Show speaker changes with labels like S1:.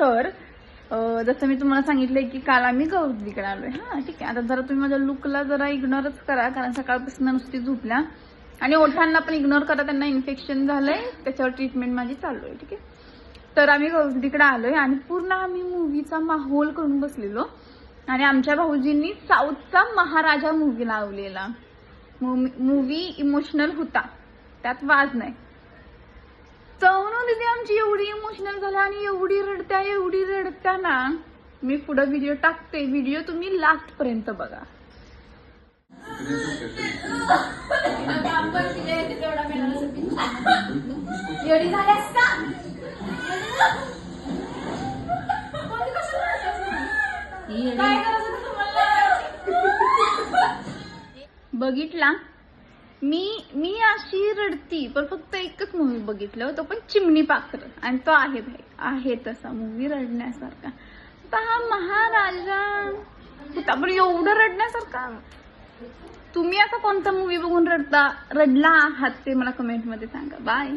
S1: तर जसं मी तुम्हाला सांगितलंय की काल आम्ही गौरीकडे आलोय. हा ठीक आहे. आता जरा तुम्ही माझ्या लुकला जरा इग्नोरच करा कारण सकाळपासून नुसती झोपल्या. आणि ओठांना पण इग्नोर करा त्यांना इन्फेक्शन झालंय त्याच्यावर ट्रीटमेंट माझी चालू आहे ठीक आहे. तर आम्ही गौरीकडे आलोय आणि पूर्ण आम्ही मूवीचा माहोल करून बसलेलो. आणि आमच्या भाऊजींनी साऊथचा महाराजा मूवी लावलेला. मूवी इमोशनल होता. त्यात वाज नाही. दिदी आमची एवढी इमोशनल झाल्या आणि एवढी रडत्या एवढी रडत्या ना मी पुढे व्हिडिओ टाकते. व्हिडिओ तुम्ही लास्ट पर्यंत बघा बघितला? मी मी अशी रडती पण फक्त एकच मूवी बघितलं तो पण चिमणी पाखर. आणि तो आहे भाई आहे तसा मूवी रडण्यासारखा. आता हा महाराजा होता पण एवढं रडण्यासारखा? तुम्ही असा कोणता मूवी बघून रडता रडला आहात ते मला कमेंटमध्ये सांगा. बाय